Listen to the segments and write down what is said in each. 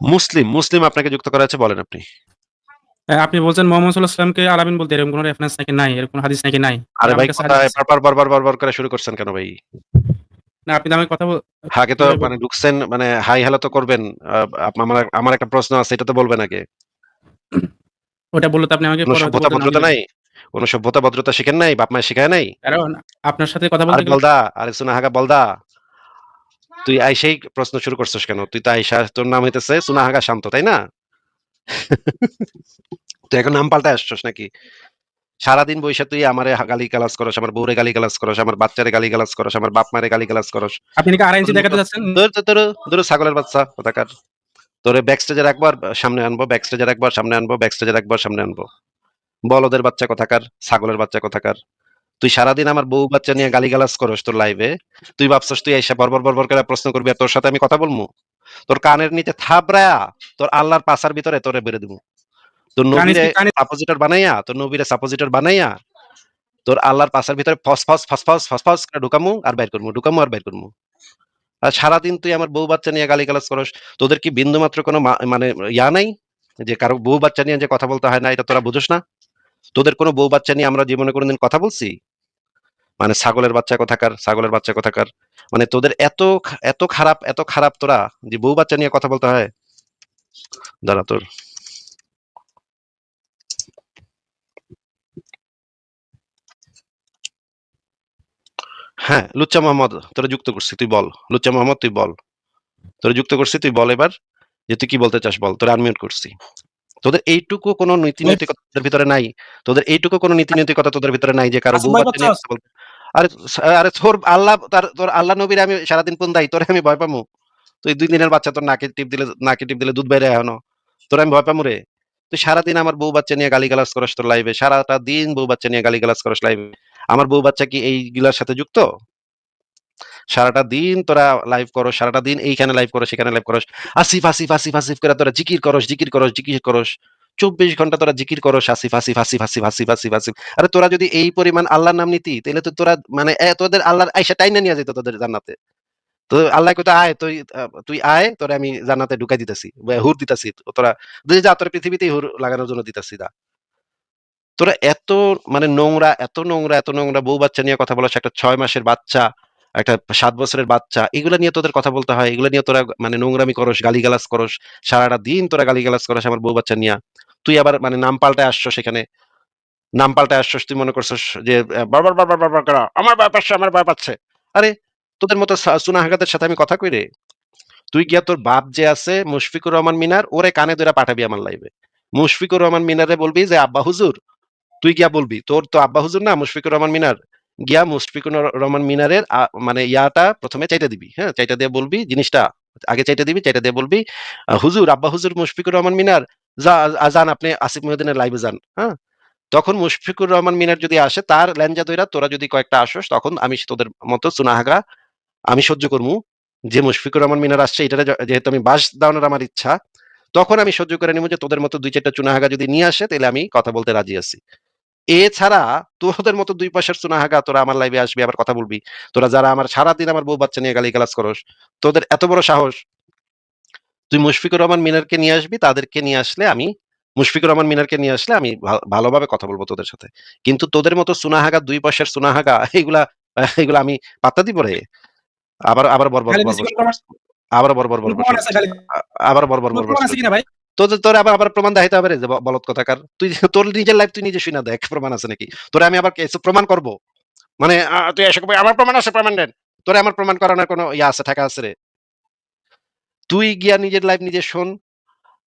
মুসলিম, মুসলিম আপনাকে যুক্ত করা হয়েছে বলেন আপনি। হ্যাঁ, আপনি বলছেন মোহাম্মদ সাল্লাল্লাহু আলাইহি আলামিন বলতে এরকম কোন রেফারেন্স নাকি নাই, এরকম কোন হাদিস নাকি নাই। আরে ভাই কথা বারবার, বারবার, বারবার করে শুরু করছেন কেন ভাই? না আপনি তো আমাকে কথা বল আগে তো মানে ঢুকছেন মানে হাই হ্যালো তো করবেন। আমার আমার একটা প্রশ্ন আছে এটা তো বলবেন আগে। ওটা বললে তো আপনি আমাকে সভ্যতা ভদ্রতা নাই? কোন সভ্যতা ভদ্রতা শিখেন নাই? বাপ মায়ের শিখায় নাই? কারণ আপনার সাথে কথা বলতে বলদা, আরে সুনাহাগা বলদা। তুই আইসেই প্রশ্ন শুরু করছিস কেন? তুই তো আইসা তোর নাম হইতেছে সুনাহাগা শান্ত, তাই না? তুই এখন নাম পাল্টায় আসছস নাকি? সারাদিন বইসা তুই আমারে গালি-গালাজ করস, আমার বউরে গালি-গালাজ করস, আমার বাচ্চারে গালি-গালাজ করস, আমার বাপ মারে গালি-গালাজ করস। আপনি ইঞ্চি তোর দেখাতে যাচ্ছেন? ধুর, ধুর, ধুর ছাগলের বাচ্চা কোথাকার। তোরে ব্যাক স্টেজে রাখব আর সামনে আনব, ব্যাক স্টেজে রাখব আর সামনে আনব, ব্যাক স্টেজে রাখব আর সামনে আনব। বলদের বাচ্চা কোথাকার, ছাগলের বাচ্চা কোথাকার। তুই সারাদিন আমার বউ বাচ্চা নিয়ে গালি-গালাজ করস তোর লাইভে। তুই ভাবছস তুই আইসা বরবর, বরবর করে প্রশ্ন করবি আর তোর সাথে আমি কথা বলব তোর কানের নিচে থাবড়ায়া তোর আল্লাহর পাছার ভিতরে তোরে বেরে দিমু। তোর নবীরে সাপোজিটর বানাইয়া, তোর নবীরে সাপোজিটর বানাইয়া, তোর আল্লাহর পাছার ভিতরে ফস, ফস, ফস, ফস, ফস, ফস করে ঢুকামু আর বাইর করমু, ঢুকামু আর বাইর করমু। আর সারাদিন তুই আমার বউ বাচ্চা নিয়ে গালি-গালাজ করস। তোদের কি বিন্দুমাত্র কোনো মানে ইয়া নাই? যে কারও বউ বাচ্চা নিয়ে যে কথা বলতে হয় না এটা তোরা বুঝোস না? তোদের কোনো বউ বাচ্চা নিয়ে আমরা জীবনে কোনোদিন কথা বলছি? মানে ছাগলের বাচ্চা কোথাকার, ছাগলের বাচ্চা কোথাকার। মানে তোদের এত এত খারাপ, এত খারাপ তোরা যে বউ বাচ্চা নিয়ে কথা বলতে হয়? দাঁড়া তোর হ্যাঁ, লুচ্চা মোহাম্মদ তোরা যুক্ত করছি তুই বল। লুচ্চা মোহাম্মদ তুই বল। তোরে যুক্ত করছি তুই বল এবার যে তুই কি বলতে চাস বল। তোরে আনমিউট করছি। তোদের এইটুকু কোনো নীতি নৈতিকতা তোদের ভিতরে নাই। তোদের এইটুকু কোনো নীতি নৈতিকতা তোদের ভিতরে নাই যে কারও বউ বাচ্চা নিয়ে কথা বলতে। আরে তোর আল্লাহ তার তোর আল্লাহ নবীরে আমি সারাদিন ফোন দেই তোরে আমি ভয় পামু? তুই ২ দিনের বাচ্চা তোর নাকে টিপ দিলে নাকে টিপ দিলে দুধ বাইরে এখনও। তোরে আমি ভয় পামু রে? তুই সারাদিন আমার বউ বাচ্চা নিয়ে গালি-গালাজ করস তোর লাইভে। সারাটা দিন বউ বাচ্চা নিয়ে গালি-গালাজ করস লাইভে। আমার বউ বাচ্চা কি এইগুলার সাথে যুক্ত? সারাটা দিন তোরা লাইভ করস, সারাটা দিন এইখানে লাইভ করস, সেখানে লাইভ করস। আসিফ, আসিফ, আসিফ, আসিফ করে তোরা জিকির করস, জিকির করস, জিকির করস। ২৪ ঘণ্টা তোরা জিকির করস আসিফ, আসিফ, আসিফ, আসিফ, আসিফ, আসিফ, আসিফ। আরে তোরা যদি এই পরিমাণ আল্লাহর নাম নিতি তাইলে তো তোরা মানে তোদের আল্লাহর আইসা টাইনা নিয়া যাইত তোদের জান্নাতে। তো আল্লাহ কইতো আয় তুই তুই আয় তোরে আমি জান্নাতে ঢুকাই দিতেছি। হুর দিতাছি। তোরা তুই যা তোর পৃথিবীতেই হুর লাগানোর জন্য দিতাছি যা। তোরা এত মানে নোংরা, এত নোংরা, এত নোংরা বউ বাচ্চা নিয়ে কথা বলস একটা ছয় মাসের বাচ্চা, একটা সাত বছরের বাচ্চা। এগুলা নিয়ে তোদের কথা বলতে হয়। এগুলা নিয়ে তোরা মানে নোংরামি করস, গালিগালাজ করস। সারাটা দিন তোরা গালিগালাজ করস আমার বউ বাচ্চা নিয়া। তুই আবার মানে নাম পাল্টায় আসছস সেখানে। নাম পাল্টায় আসছস তুই মনে করছস যে বারবার, বারবার, বারবার করা। আমার ভয় পাচ্ছে, আমার ভয় পাচ্ছে। আরে তোদের মতো সা সুনাহাগাদের সাথে আমি কথা কই রে? তুই গিয়া তোর বাপ যে আছে মুশফিকুর রহমান মিনার ওরে কানে ধইরা পাঠাবি আমার লাইভে। মুশফিকুর রহমান মিনারে বলবি যে আব্বা হুজুর তুই গিয়া বলবি। তোর তো আব্বা হুজুর না মুশফিকুর রহমান মিনার। গিয়া মুশফিকুর রহমান মিনারের মানে ইয়াটা প্রথমে চাইটা দিবি। হ্যাঁ? চাইটা দিয়ে বলবি জিনিসটা আগে চাইটা দিবি, চাইটা দিয়ে বলবি, হুজুর, আব্বা হুজুর মুশফিকুর রহমান মিনার যান আপনি আসিফ মহিউদ্দিনের লাইভে যান। হ্যাঁ? তখন মুশফিকুর রহমান মিনার যদি আসে, তার ল্যাঞ্জা ধইরা তোরা যদি কয়েকটা আসস, তখন আমি তোদের মতো সুনাহাগা, আমি সহ্য করমু। যে মুশফিকুর রহমান মিনার আসছে, এটারে য, যেহেতু আমি বাস দেওয়ানোর আমার ইচ্ছা। তখন আমি সহ্য করে নিমু যে তোদের মতো ২-৪ টা চুনাহাগা যদি নিয়ে আসে তাহলে আমি কথা বলতে রাজি আছি। এছাড়া তোদের মতো দুই পাশের চুনাহাগা তোরা আমার লাইভে আসবি, আবার কথা বলবি। তোরা যারা আমার সারাদিন আমার বউ বাচ্চা নিয়ে গালিগালাজ করস। তোদের এত বড় সাহস তুই মুশফিকুর রহমান মিনারকে নিয়ে আসবি, তাদেরকে নিয়ে আসলে আমি মুশফিকুর রহমান মিনারকে নিয়ে আসলে আমি ভালোভাবে কথা বলব তোদের সাথে। কিন্তু তোদের মতো সুনাহাগা ২ পাশের সুনাহাগা এগুলা এগুলা আমি পাত্তা দিব রে? আবার আবার বর্বর, প্রমাণ আবার বর্বর, বর্বর আছে গালি আ আবার বর্বর, বর্বর প্রমাণ আছে তোদের তোরে আবার আবার প্রমাণ দেখাইতে হবে রে যে ব বলদ কোথাকার। তুই তোর নিজের লাইফ তুই নিজে শুইনা দেখ প্রমাণ আছে নাকি। তোরে আমি আবার প্রমাণ করব। মানে তুই এসে আমার প্রমাণ আছে প্রমাণ দেন। তোরে আমার প্রমাণ করানোর কোনো ইয়া আছে টাকা আছে রে। তুই গিয়া নিজের লাইফ নিজে শোন।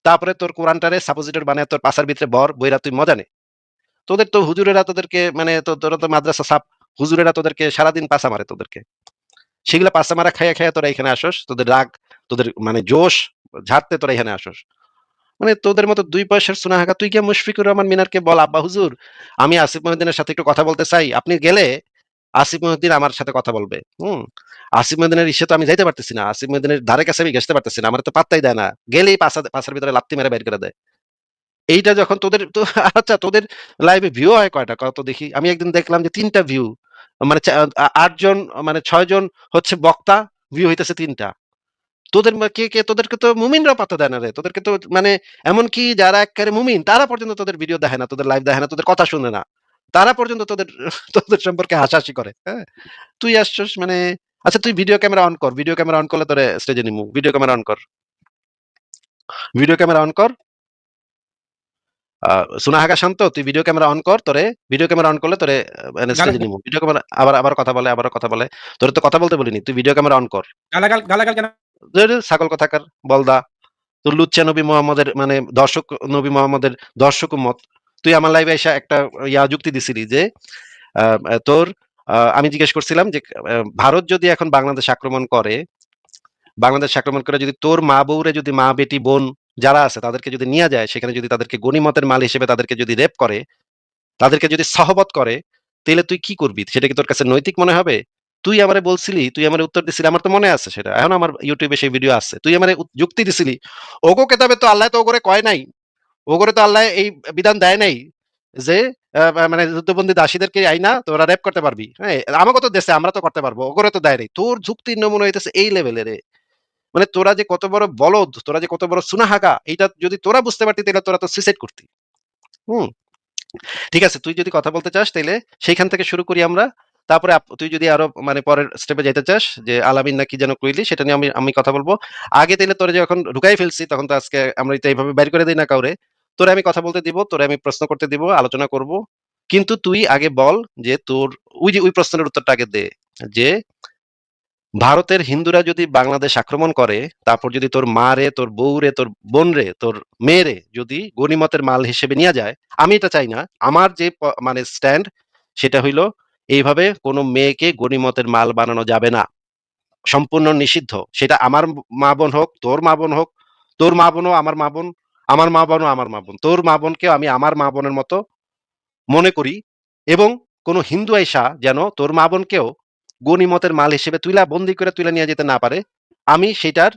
তারপরে তোর কোরআনটারে সাপোজিটর বানায় তোর পাছার ভিতরে ভর, বইরা তুই মজা নে। তোদের তো হুজুরেরা তোদেরকে মানে তোরা তো মাদ্রাসা ছাপ। হুজুরেরা তোদেরকে সারাদিন পাছা মারে তোদেরকে। সেগুলা পাছা মারা খাইয়া, খাইয়া তোরা এখানে আসস। তোদের রাগ, তোদের মানে জোশ ঝাড়তে তোরা এখানে আসস। মানে তোদের মতো দুই পয়সার সুনাহাগা তুই গিয়া মুশফিকুর রহমান মিনারকে বল, "আব্বা হুজুর, আমি আসিফ মহিউদ্দিনের সাথে একটু কথা বলতে চাই।" আপনি গেলে আসিফ মহিউদ্দিন আমার সাথে কথা বলবে। হুম? আসিফ মহিউদ্দিনের ইসে তো আমি যাইতে পারতেছি না। আসিফ মহিউদ্দিনের ধারে কাছে আমি ঘেঁষতে পারতেছি না। আমারে তো পাত্তাই দেয় না। গেলেই পাছা পাছার ভিতরে লাত্তি মেরে বাইর করে দেয়। এইটা যখন তোদের তো আচ্ছা তোদের লাইভে ভিউ হয় কয়টা কত দেখি? আমি একদিন দেখলাম যে ৩ টা ভিউ। মানে চা আ ৮ জন মানে ৬ জন হচ্ছে বক্তা, ভিউ হইতেছে তিনটা তোদের কে, কে তোদেরকে তো মুমিনরাও পাত্তা দেয় না রে। তোদেরকে তো মানে এমনকি যারা এক্কারে মুমিন তারা পর্যন্ত তোদের ভিডিও দেখে না, তোদের লাইভ দেখে না, তোদের কথা শুনে না। তারা পর্যন্ত তোদের তোদের সম্পর্কে হাসাহাসি করে। হ্যাঁ? তুই আসছস মানে আচ্ছা তুই ভিডিও ক্যামেরা অন কর। ভিডিও ক্যামেরা অন করলে তোরে স্টেজে নিমু। ভিডিও ক্যামেরা অন কর। ভিডিও ক্যামেরা অন কর। সুনাহাগা শান্ত তুই ভিডিও ক্যামেরা অন কর। তোরে ভিডিও ক্যামেরা অন করলে তোরে মানে স্টেজে নিমু। ভিডিও ক্যামেরা আবার আবার কথা বলে, আবারও কথা বলে। তোরে তো কথা বলতে বলিনি। তুই ভিডিও ক্যামেরা অন কর। গালাগাল গালাগাল কেন? ধুর ছাগল কোথাকার বলদা। তোর লুচ্চা নবী মোহাম্মদের মানে দর্শক নবী মোহাম্মদের দর্শক উম্মত। তুই আমার লাইভে আইসা একটা ইয়া যুক্তি দিছিলি যে তোর আমি জিজ্ঞেস করছিলাম যে ভারত যদি এখন বাংলাদেশ আক্রমণ করে, বাংলাদেশ আক্রমণ করে যদি তোর মা-বউরে যদি মা, বেটি, বোন যারা আছে তাদেরকে যদি নিয়ে যায়, সেখানে যদি তাদেরকে গনিমতের মাল হিসেবে তাদেরকে যদি রেপ করে, তাদেরকে যদি সহবত করে, তাহলে তুই কি করবি? সেটা কি তোর কাছে নৈতিক মনে হবে? তুই আমারে বলছিলি, তুই আমারে উত্তর দিছিলি। আমার তো মনে আছে সেটা। এখনও আমার ইউটিউবে সেই ভিডিও আছে। তুই আমারে যুক্তি দিছিলি। ওগো কেতাবে তো আল্লাহ তো ওগরে কয় নাই। ওগরে তো আল্লাহ এই বিধান দেয় নাই যে মানে যুদ্ধবন্দী দাসীদেরকে আইনা তোরা রেপ করতে পারবি। হ্যাঁ? আমাগো তো দেছে আমরা তো করতে পারব। ওগরে তো দেয় নাই। তোর যুক্তির নমুনা হইতেছে এই লেভেলের মানে তোরা যে কত বড় বলদ, তোরা যে কত বড় সুনাহাগা, এইটা যদি তোরা বুঝতে পারতি তাইলে তোরা তো সুইসাইড করতি। হুম? ঠিক আছে, তুই যদি কথা বলতে চাস তাহলে সেইখান থেকে শুরু করি আমরা। তারপরে তুই যদি আরও মানে পরের স্টেপে যাইতে চাস যে আলামিন না কি যেন কইলি সেটা নিয়ে আমি আমি কথা বলব আগে তাইলে তোরে যখন ঢুকাই ফেলছি তখন তো আজকে আমরা এইভাবে বের করে দিই না কাউরে। তোরে আমি কথা বলতে দিব, তোরে আমি প্রশ্ন করতে দিব, আলোচনা করব। কিন্তু তুই আগে বল যে তোর ওই যে ওই প্রশ্নের উত্তরটা আগে দে। যে ভারতের হিন্দুরা যদি বাংলাদেশ আক্রমণ করে, তারপর যদি তোর মারে, তোর বউরে, তোর বোনরে, তোর মেয়েরে যদি গনিমতের মাল হিসেবে নিয়া যায়, আমি এটা চাই না। আমার যে মানে স্ট্যান্ড সেটা হইল এইভাবে কোনো মেয়েকে গনিমতের মাল বানানো যাবে না। সম্পূর্ণ নিষিদ্ধ। সেটা আমার মা-বোন হোক, তোর মা-বোন হোক, তোর মা-বোনও আমার মা-বোন, আমার মা-বোনও আমার মা-বোন। তোর মা-বোনকেও আমি আমার মা-বোনের মতো মনে করি এবং কোনো হিন্দু আইসা যেন তোর মা-বোনকেও গনিমতের মাল হিসেবে তুইলা বন্দি করে তুলে নিয়ে যেতে না পারে। আমি সেইটার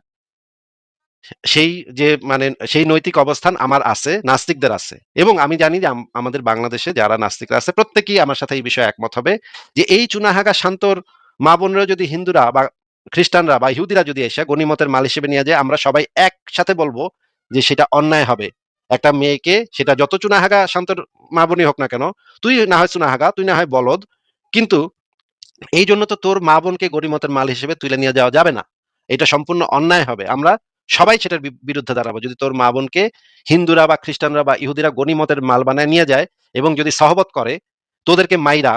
সেই যে মানে সেই নৈতিক অবস্থান আমার আছে, নাস্তিকদের আছে। এবং আমি জানি যে আমাদের বাংলাদেশে যারা নাস্তিকরা আছে প্রত্যেকেই আমার সাথে এই বিষয়ে একমত হবে যে এই চুনাহাগা শান্তর মা-বোনরা যদি হিন্দুরা বা খ্রিস্টানরা বা ইহুদিরা যদি এসে গনিমতের মাল হিসেবে নিয়ে যায়, আমরা সবাই একসাথে বলব যে সেটা অন্যায় হবে। একটা মেয়েকে সেটা যত চুনাহাগা শান্তর মা-বোনই হোক না কেন, তুই না হয় চুনাহাগা, তুই না হয় বলদ। কিন্তু এইজন্য তো তোর মা-বোনকে গনিমতের মাল হিসেবে তুলে নিয়ে যাওয়া যাবে না। এটা সম্পূর্ণ অন্যায় হবে। আমরা সবাই সেটার বিরুদ্ধে দাঁড়াবো। যদি তোর মা-বোনকে হিন্দুরা বা খ্রিস্টানরা বা ইহুদিরা গনিমতের মাল বানায় নিয়ে যায় এবং যদি সহবত করে, তোদেরকে মাইরা,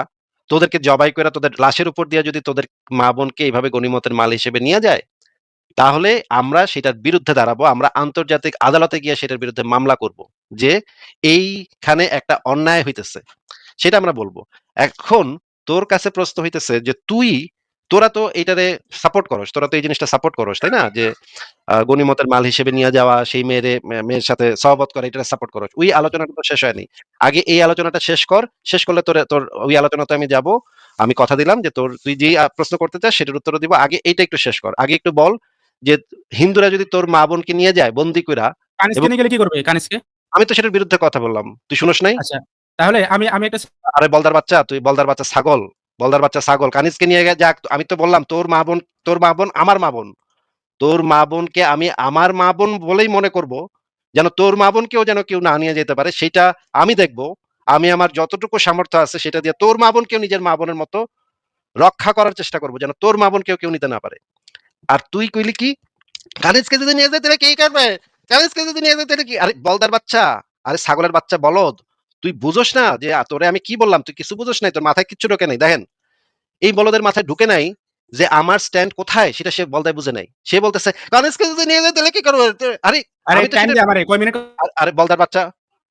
তোদেরকে জবাই করে তোদের লাশের উপর দিয়ে যদি তোদের মা-বোনকে এইভাবে গনিমতের মাল হিসেবে নিয়ে যায়, তাহলে আমরা সেটার বিরুদ্ধে দাঁড়াবো। আমরা আন্তর্জাতিক আদালতে গিয়ে সেটার বিরুদ্ধে মামলা করব। যে এইখানে একটা অন্যায় হইতেছে। সেটা আমরা বলব এখন তোর কাছে প্রশ্ন হইতেছে যে তুই তোরা তো এইটারে সাপোর্ট করস। তোরা তো এই জিনিসটা সাপোর্ট করস, তাই না? যে আ গনিমতের মাল হিসেবে নিয়ে যাওয়া, সেই মেয়েরে মেয়ের সাথে সহবত করা এটা সাপোর্ট করস। ওই আলোচনাটা তো শেষ হয়নি। আগে এই আলোচনাটা শেষ কর। শেষ করলে তোরে তোর ওই আলোচনাতে আমি যাব। আমি কথা দিলাম যে তোর তুই আ প্রশ্ন করতে চাস সেটার উত্তর দিব। আগে এইটা একটু শেষ কর। আগে একটু বল যে হিন্দুরা যদি তোর মা-বোনকে নিয়ে যায় বন্দী কইরা গেলে কি করবে? কানিজকে? আমি তো সেটার বিরুদ্ধে কথা বললাম। তুই শুনোস নাই? আচ্ছা। তাহলে আমি আমি একটা আরে বলদার বাচ্চা, তুই বলদার বাচ্চা ছাগল। বলদার বাচ্চা ছাগল। কানিজকে নিয়ে যাক। আমি তো বললাম তোর মা-বোন তোর মা-বোন আমার মা-বোন। তোর মা-বোনকে আমি আমার মা-বোন বলেই মনে করব। যেন তোর মা-বোনকেও যেন কেউ না নিয়ে যেতে পারে সেটা আমি দেখব। আমি আমার যতটুকু সামর্থ্য আছে সেটা দিয়ে তোর মা-বোনকেও নিজের মা-বোনের মতো রক্ষা করার চেষ্টা করব। যেন তোর মা-বোনকেও কেউ নিতে না পারে। আর তুই কইলি কি? কানিজকে যদি নিয়ে যায় তাহলে কে করবে? কানিজকে যদি নিয়ে যায় তাহলে কি? আরে বলদার বাচ্চা, আরে ছাগলের বাচ্চা বলদ। তুই বুঝোস না যে তোরে আমি কি বললাম? তুই কিছু বুঝোস নাই। তোর মাথায় কিচ্ছু ঢোকে নাই। দেখেন, এই বলদের মাথায় ঢুকে নাই যে আমার স্ট্যান্ড কোথায় সেটা সে বলদায় বুঝে নাই। সে বলতেছে কানিজকে যদি নিয়ে যায় তাহলে কি করবে? আরে আরে বলদার বাচ্চা,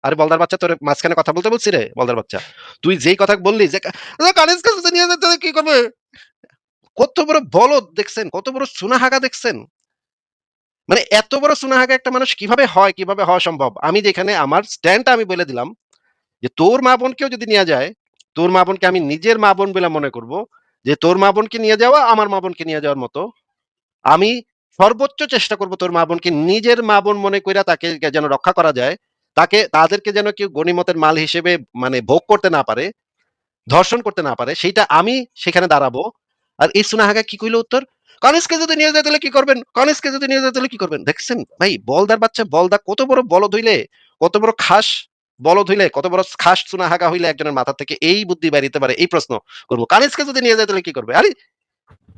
আরে বলদার বাচ্চা তোর মাঝখানে কথা বলতে বলছি রে বলদার বাচ্চা। তুই যেই কথা বললি যে কা কানিজকে যদি নিয়ে যায় তাহলে কি করবে? কত বড় বলদ দেখছেন? কত বড় সুনাহাগা দেখছেন? মানে এত বড় সুনাহাগা একটা মানুষ কীভাবে হয়? কীভাবে হওয়া সম্ভব? আমি যেখানে আমার স্ট্যান্ডটা আমি বলে দিলাম যে তোর মা-বোনকেও যদি নিয়া যায়, তোর মা-বোনকে আমি নিজের মা-বোন বলে মনে করব। যে তোর মা-বোনকে নিয়ে যাওয়া আমার মা-বোনকে নিয়ে যাওয়ার মতো। আমি সর্বোচ্চ চেষ্টা করব তোর মা-বোনকে নিজের মা-বোন মনে কইরা তাকে যেন রক্ষা করা যায়। তাকে তাদেরকে যেন কেউ গনিমতের মাল হিসেবে মানে ভোগ করতে না পারে, ধর্ষণ করতে না পারে সেইটা আমি সেখানে দাঁড়াবো। আর এই সুনাহাগা কি কইল উত্তর? কনিষ্কে যদি নিয়ে যায় তাহলে কি করবেন? কনিষ্কে যদি নিয়ে যায় তাহলে কি করবেন? দেখছেন? ভাই বলদার বাচ্চা বলদা কত বড় বলদ হইলে কত বড় খাস বলদ হইলে কত বড় খাস চুনা হাগা হইলে একজনের মাথা থেকে এই বুদ্ধি বাড়িতে পারে এই প্রশ্ন করব। কানিসকে যদি নিয়ে যায় তাহলে কি করবে? আরে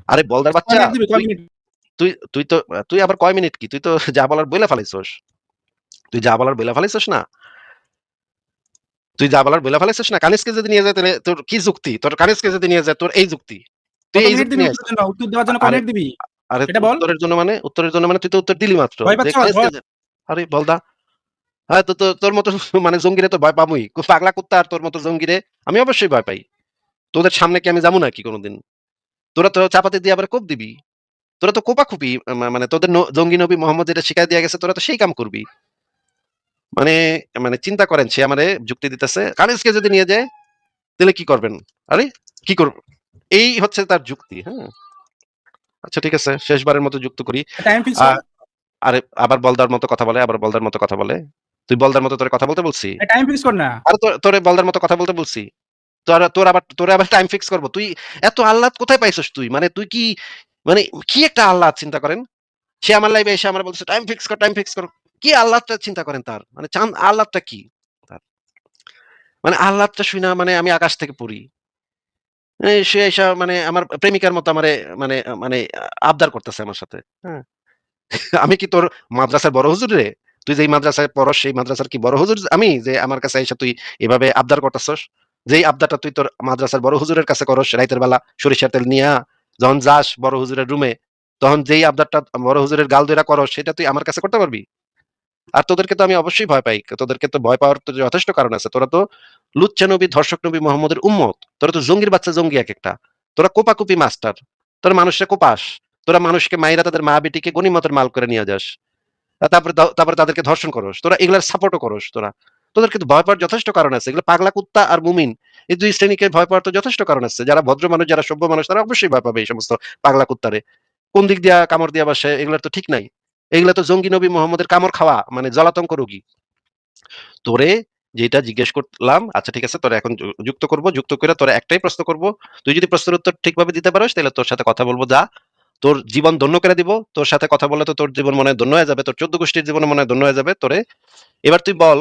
আরে বলদার বাচ্চা তুই- তুই তুই তো তুই আবার কয় মিনিট কি? তুই তো যা বলার বলে ফেলাইছস। তুই যা বলার বলে ফেলাইছস না? তুই যা বলার বলে ফেলাইছস না? কানিসকে যদি নিয়ে যায় তাহলে তোর কি যুক্তি? তোর কানিসকে যদি নিয়ে যায় তোর এই যুক্তি? উত্তর দেওয়ার জন্য? দিবি? আরে উত্তরের জন্য মানে উত্তরের জন্য মানে তুই তো উত্তর দিলি মাত্র। ভয় যে পাচ্ছ? কানিসকে ভয়- যে- আরে বলদা হ্যাঁ তো তো- তোর মতো মানে জঙ্গিরে তো ভয় পাবই। পাগলা কুত্তা আর তোর মতো জঙ্গিরে আমি অবশ্যই ভয় পাই। তোদের সামনে কি আমি যাব নাকি কোনোদিন? তোরা তো চাপাতি দিয়ে আবার কোপ দিবি? তোরা তো কোপা খুপি মানে তোদের জঙ্গি নবী মোহাম্মদ যেটা শিখাই দিয়ে গেছে তোরা তো সেই কাম করবি। মানে মানে চিন্তা করেন সে আমারে যুক্তি দিতেছে। কানিসকে যদি নিয়ে যায় তাহলে কি করবেন? আরে কি করব এই হচ্ছে তার যুক্তি হ্যাঁ আচ্ছা ঠিক আছে শেষবারের মতো যুক্ত করি। আরে আবার বলদার মতো কথা বলে আবার বলদার মতো কথা বলে। তুই বলদার মতো তোরে কথা বলতে বলছি? টাইম ফিক্স কর না। আর তোর- তোরে বলদার মতো কথা বলতে বলছি। তোর তোর আবার তোরে আবার টাইম ফিক্স করব। তুই এত আহ্লাদ কোথায় পাইছস তুই? মানে তুই কি মানে কি একটা আহ্লাদ চিন্তা করেন? সে আমার লাইভে এসে আমার বলছে টাইম ফিক্স কর টাইম ফিক্স কর। কি আহ্লাদটা চিন্তা করেন তার? মানে চান আহ্লাদটা কি মানে আহ্লাদটা শুই না মানে আমি আকাশ থেকে পড়ি। সে এসে মানে আমার প্রেমিকার মতো আমারে মানে মানে আবদার করতেছে আমার সাথে। হ্যাঁ। আমি কি তোর মাদ্রাসার বড় হুজুর রে? তুই যে মাদ্রাসায় পড়স সেই মাদ্রাসার কি বড় হুজুর আমি? যে আমার কাছে এসে তুই এভাবে আবদার করতেছস? যেই আবদারটা তুই তোর মাদ্রাসার বড় হুজুরের কাছে করস রাইতের বেলা সরিষার তেল নিয়া যখন যাস বড় হুজুরের রুমে তখন যেই আবদারটা বড় হুজুরের গাল দইরা করস সেটা তুই আমার কাছে করতে পারবি? আর তোদেরকে তো আমি অবশ্যই ভয় পাই। তোদেরকে তো ভয় পাওয়ার তো যথেষ্ট কারণ আছে। তোরা তো লুচ্চা নবী, ধর্ষক নবী মোহাম্মদের উম্মত। তোরা তো জঙ্গির বাচ্চা, জঙ্গি এক একটা তোরা কোপাকুপি মাস্টার। তোরা মানুষকে কোপাস। তোরা মানুষকে মাইরা তাদের মা বেটিকে গণিমতের মাল করে নিয়ে যাস। তারপরে তারপরে তাদেরকে ধর্ষণ করস। তোরা এগুলার সাপোর্টও করস তোরা। তোদের কিন্তু ভয় পাওয়ার যথেষ্ট কারণ আছে। এগুলো পাগলা কুত্তা আর মুমিন, এই দুই শ্রেণীকে ভয় পাওয়ার তো যথেষ্ট কারণ আছে। যারা ভদ্র মানুষ, যারা সভ্য মানুষ, তারা অবশ্যই ভয় পাবে এই সমস্ত পাগলা কুত্তারে। কোন দিক দিয়া কামড় দিয়া বসে, এগুলোর তো ঠিক নাই। এগুলো তো জঙ্গি নবী মোহাম্মদের কামড় খাওয়া মানে জলাতঙ্ক রোগী। তোরে যেটা জিজ্ঞেস করলাম আচ্ছা ঠিক আছে তোরা এখন যুক্ত করব যুক্ত করে তোরা একটাই প্রশ্ন করব। তুই যদি প্রশ্নের উত্তর ঠিকভাবে দিতে পারিস তাহলে তোর সাথে কথা বলব যা। তোর জীবন ধন্য করে দিব তোর সাথে কথা বললে তো তোর জীবন মনে হয় ধন্য হয়ে যাবে তোর চোদ্দ গোষ্ঠীর জীবন মনে ধন্য হয়ে যাবে তোরে। এবার তুই বল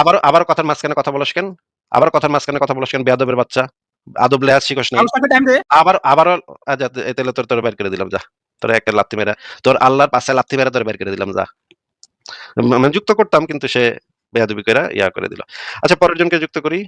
আবার আবার কথার মাঝখানে কথা বলস কেন? আবার কথার মাঝখানে কথা বলস কেন বেয়াদবের বাচ্চা? আদব লেহাজ শিখস দে। আবার আবারও আচ্ছা তাহলে তোর তোর বের করে দিলাম যা। তোর একটা লাত্তি মেরা তোর আল্লাহর পাশে লাত্তি মেরা তোর বের করে দিলাম যা। মানে যুক্ত করতাম কিন্তু সে বেয়াদবি করে ইয়া করে দিল। আচ্ছা পরের জনকে যুক্ত করি।